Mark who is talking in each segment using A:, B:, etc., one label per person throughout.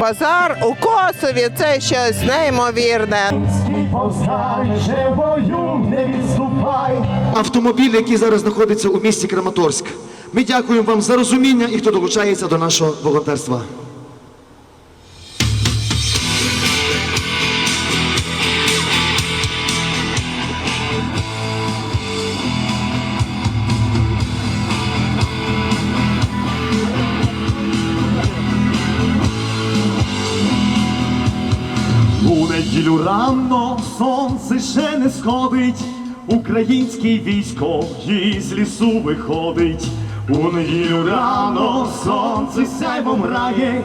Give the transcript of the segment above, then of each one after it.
A: Базар у Косові це щось неймовірне.
B: Автомобіль, який зараз знаходиться у місті Краматорськ. Ми дякуємо вам за розуміння і хто долучається до нашого волонтерства.
C: Неділю рано сонце ще не сходить, українське військо із лісу виходить. У неділю рано сонце сяйвом грає,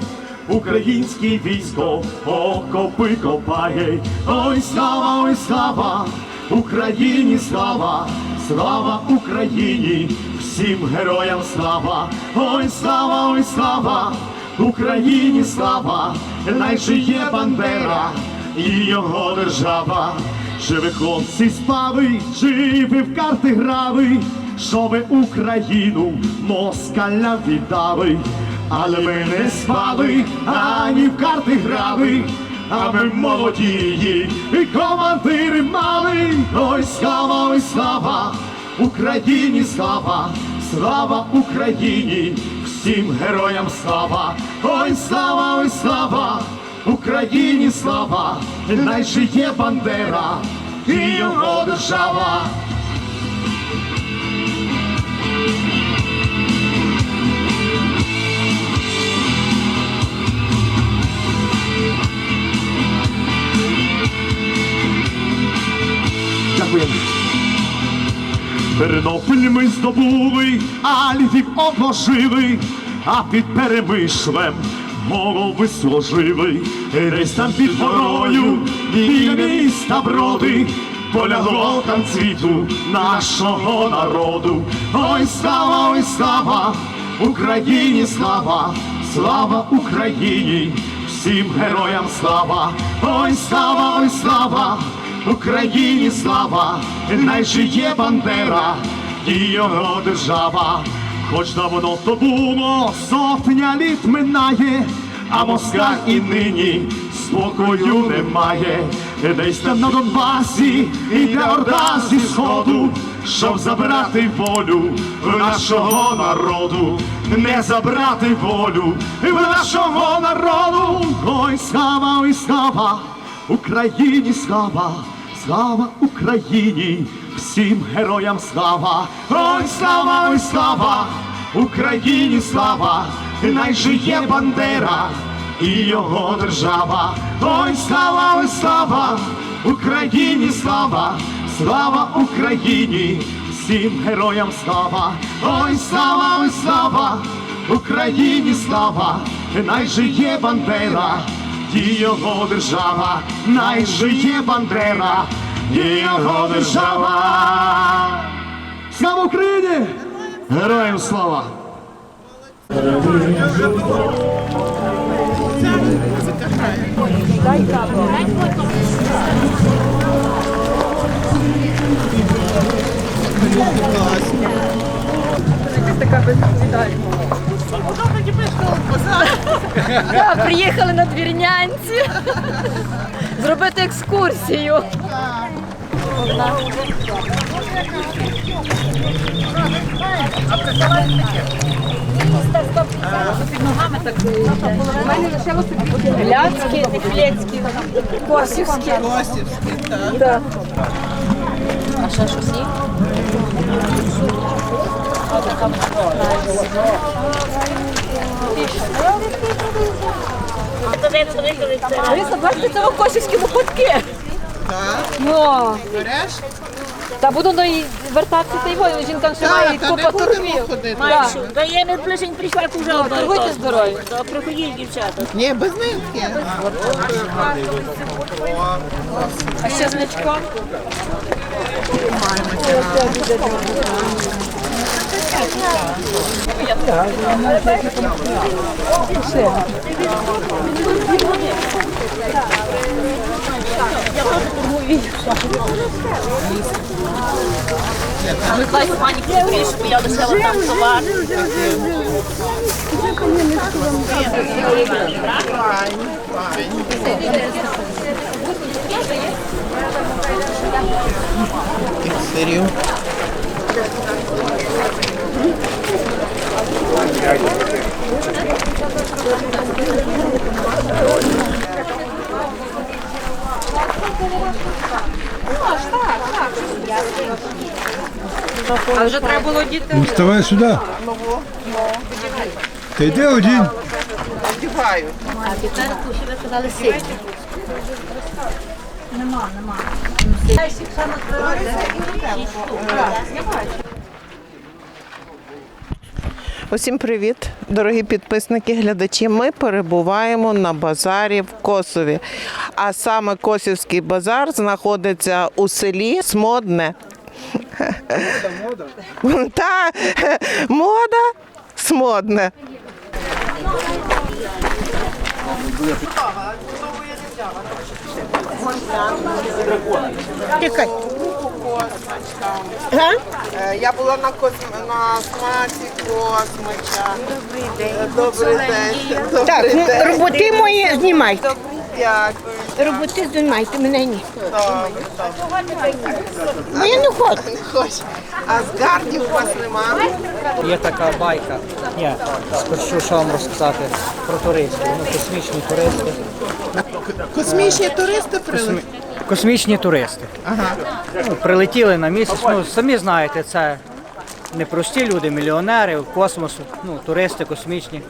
C: українське військо окопи копає. Ой, слава, ой, слава, Україні слава, слава Україні, всім героям слава, ой, слава, ой, слава. Україні слава, най жиє Бандера і його держава. Живи хлопці спави, живи в карти грави, щоби Україну москаля віддали. Але ми не спали, ані в карти грали, а ми молоді і командири мали. Ой, слава, ой, слава, Україні слава, слава Україні, всім героям слава, ой, слава, ой, слава, Україні слава, най жиє Бандера і його держава.
B: Дякуємо.
C: Тернопіль ми здобули, а Львів обложили, а під перемишлем голови сложили. Десь там під горою біля міста броди, полягло там цвіту нашого народу. Ой, слава, ой, слава, Україні слава, слава Україні, всім героям слава, ой, слава, ой, слава. Україні слава, най жиє Бандера і його держава. Хоч давно то було, сотня літ минає, а Москва і нині спокою немає. Десь там на Донбасі іде орда зі сходу, щоб забрати волю в нашого народу, не забрати волю в нашого народу. Ой, слава, ой, слава! Україні слава, слава Україні, всім героям слава, ой, слава, ой, слава, Україні слава, най жиє Бандера і його держава, ой, слава, ой, слава, Україні слава, слава Україні, всім героям слава, ой, слава, ой, слава, Україні слава, най жиє Бандера і його держава, най жиє Бандера, і його держава. Слава Україні! Героям слава!
D: Да, приїхали на двірнянці зробити екскурсію. Тифлецькі, Косівські. Так. А ще щось є? Лариса, бачите, це в Косівському ходки.
A: Так,
D: Ну,
A: береш?
D: та буду до й вертатися та й воїн, жінкам ще має
A: та не
D: купа
A: будемо
D: турбів.
A: ходити.
D: Так.
E: Даємо ближень прийшла вже
D: Ну, торгуйте здоров'я.
E: То приходіть, дівчата.
A: Ні, без нитки.
D: А ще значком?
E: Миколай пані Кириш, я лишила там товар.
A: Сирів.
D: А вже треба було діти.
F: Ну, вставай сюди. Та йди один.
A: Одягають. Усім привіт, дорогі підписники, глядачі. Ми перебуваємо на базарі в Косові. А саме Косівський базар знаходиться у селі Смодне. Мода? Та, мода Смодне. Е, Я була на косм... на смаці космича. Добрий день. Добрий день. Добрий
G: Так, ну,
A: день.
G: роботи мої знімайте.
A: Дякую.
G: Роботи знімайте, мене ні.
A: Добре, добре.
G: Бо я не хочу.
A: Не хочу. А з гардів у вас нема?
H: Є така байка. Ні, спершу що вам розказати про туристів. Ну, космічні туристи.
A: Космічні туристи прилетіли?
H: Космічні туристи.
A: Ага.
H: Ну, прилетіли на місяць. Ну, самі знаєте, це не прості люди, мільйонери космосу, ну, туристи космічні.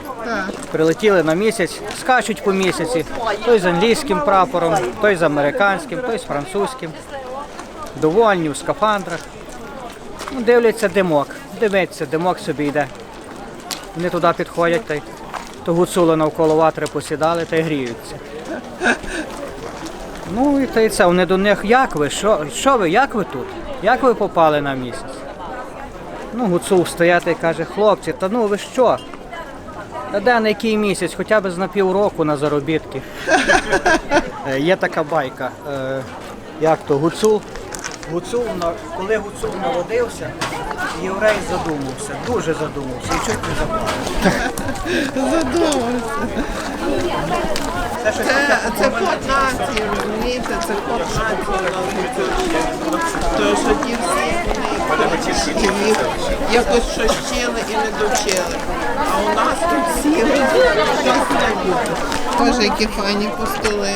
H: Прилетіли на місяць, скачуть по місяці. Той з англійським прапором, той з американським, той з французьким. Довольні в скафандрах. Ну, дивляться димок. Дивиться, димок собі йде. Вони туди підходять, та й то гуцули навколо ватри посідали та й гріються. Ну і та й це, вони до них, як ви? Що, що ви, як ви тут? Як ви попали на місяць? Ну, гуцул стояти і каже, хлопці, та ну ви що? Та де на який місяць, хоча б на півроку на заробітки. Е, Є така байка. е, Як то, гуцул? Гуцул, коли гуцул народився, єврей задумався, дуже задумався і чуть не заплакав. Таке
A: Це, це код нації, розумієте? Це код нації. То, що ті всі вони їх якось щось вчили і не довчили. А у нас тут всі щось не буде. Боже, які файні пустоли.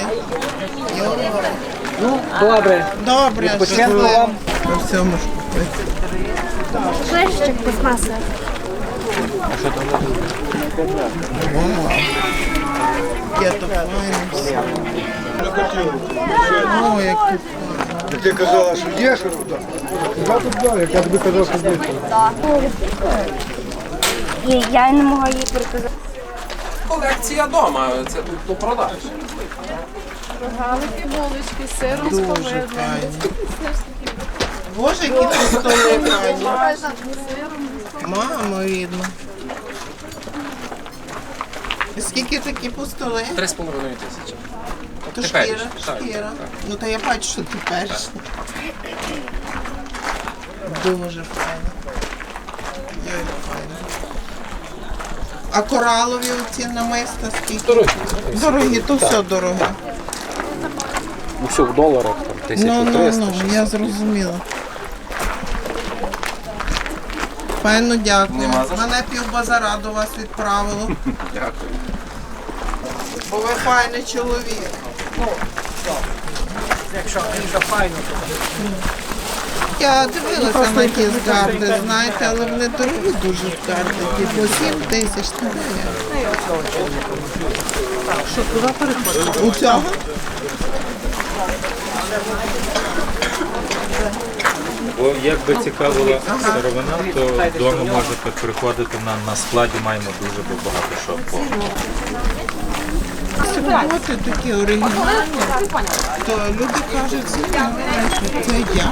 A: Йо.
H: Ну, добре.
A: Добре,
H: Відпочинку вам.
A: По всьому ж купити.
I: Клещик пластмасовий.
A: Я то файно все. О, як тут
F: Ти казала, що є, що туди. Я тут далі, я тобі казав, що близько.
I: І я не могла їй переказати.
J: Колекція дома, це тут до продаж.
A: дуже файні. Боже, які тут столи файні. Мамо, видно. І Скільки такі пустоли?
J: Три з половиною тисячі.
A: То
J: Теперішні,
A: шкіра,
J: так,
A: шкіра.
J: так.
A: Ну то я бачу, що теперішні. Дуже файно. Йой, файно. А коралові оці намиста скільки?
J: Дорогі.
A: Дорогі, то все дороге.
J: Ну все в доларах, там
A: Ну, ну,
J: 1300.
A: ну, я зрозуміла. Файно дякую.
J: Нема за що.
A: Мене півбазара до вас відправило.
J: Дякую.
A: Бо ви файний чоловік.
H: Якщо їжа файно, то
A: Я дивилася на ті згарди, знаєте, але вони дорогі дуже згарди. Типу 7 тисяч не є. Що, куди переходимо? У цього?
K: Бо якби цікавила сировина, то вдома можете приходити на, на складі, маємо дуже багато що. по-
A: Роботи такі оригінальні. То люди кажуть, це я. Це я.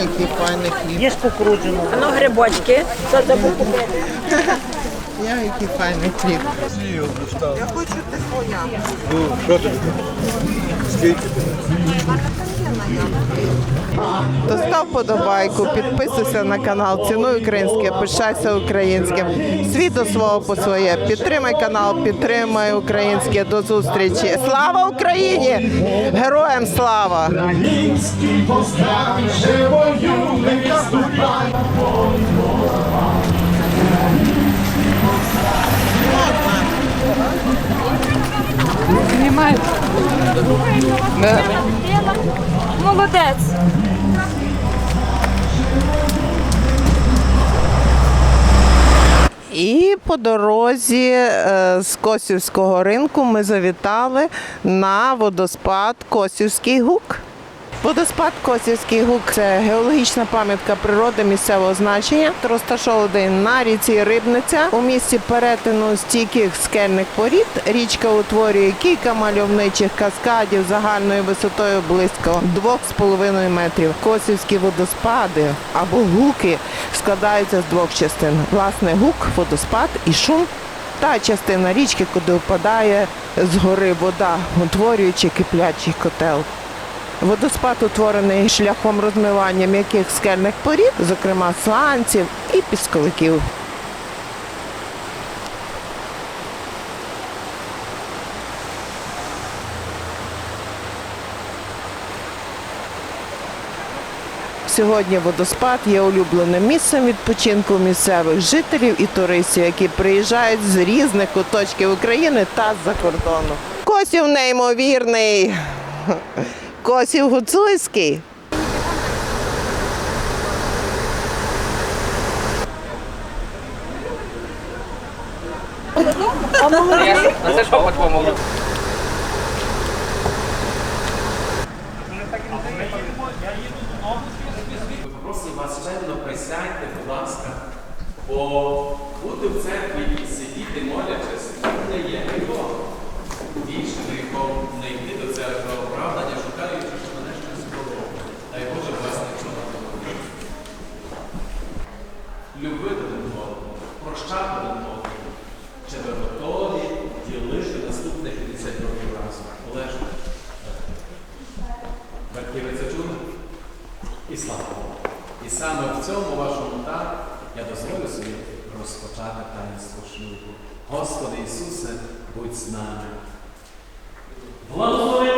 A: Який файний хліб.
G: Є ж покруджено.
E: Ну, грибочки. Це був купити?
A: Я який файний хліб. Я хочу ти своя.
F: Ну, що тобі?
A: То став подобайку, підписуйся на канал, цінуй українське, пишайся українським. Світ до свого по своє. Підтримай канал, підтримай українське. До зустрічі. Слава Україні! Героям слава!
C: Український повстань, живою не відступай.
I: Молодець.
A: І по дорозі е, з Косівського ринку ми завітали на водоспад Косівський гук. Водоспад Косівський гук це геологічна пам'ятка природи місцевого значення, розташований на ріці Рибниця у місці перетину стійких скельних порід. Річка утворює кілька мальовничих каскадів загальною висотою близько 2,5 метрів. Косівські водоспади або гуки складаються з двох частин: власне гук, водоспад і шум. Та частина річки, куди впадає з гори вода, утворюючи киплячий котел. Водоспад утворений шляхом розмивання м'яких скельних порід, зокрема сланців і пісковиків. Сьогодні водоспад є улюбленим місцем відпочинку місцевих жителів і туристів, які приїжджають з різних куточків України та з-за кордону. Косів неймовірний. Косів гуцульський.
J: Просимо вас чемно присядьте, будь ласка, бо бути в церкві і сидіти, молячись, не є гріхом. Більше гріхом не йти до церкви оправдання, шукаючи, що мене щось не допомогти. Любити один одного, прощати один одного. Готові ділити наступних 50 років разом? Олеже, батьки ви? І слава Богу. І саме в цьому вашому так дозволю собі розпочати таїнство шлюбу. Господи Ісусе, будь з нами. Благословенне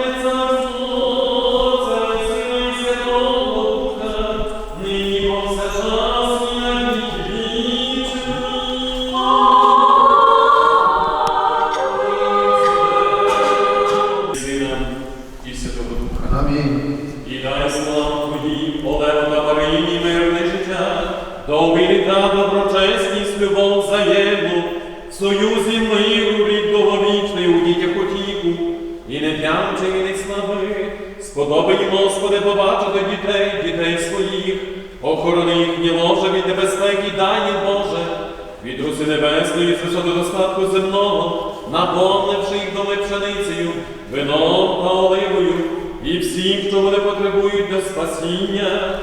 F: Амінь.
J: І дай славу Твоїм, Олегу та Марині, мирне життя, довгі літа, доброчесність, любов взаємну, союзі миру, рік довговічний у дітях утіку, і не п'янче, і не слави, сподоби їм, Господи, побачити дітей, дітей своїх, охорони їхні ложе від небезпек і дай їм, Боже, від руси небесної з висоти достатку земного, наповнивши їх доми пшеницею, вином та оливою, і всім, хто вони потребують до спасіння,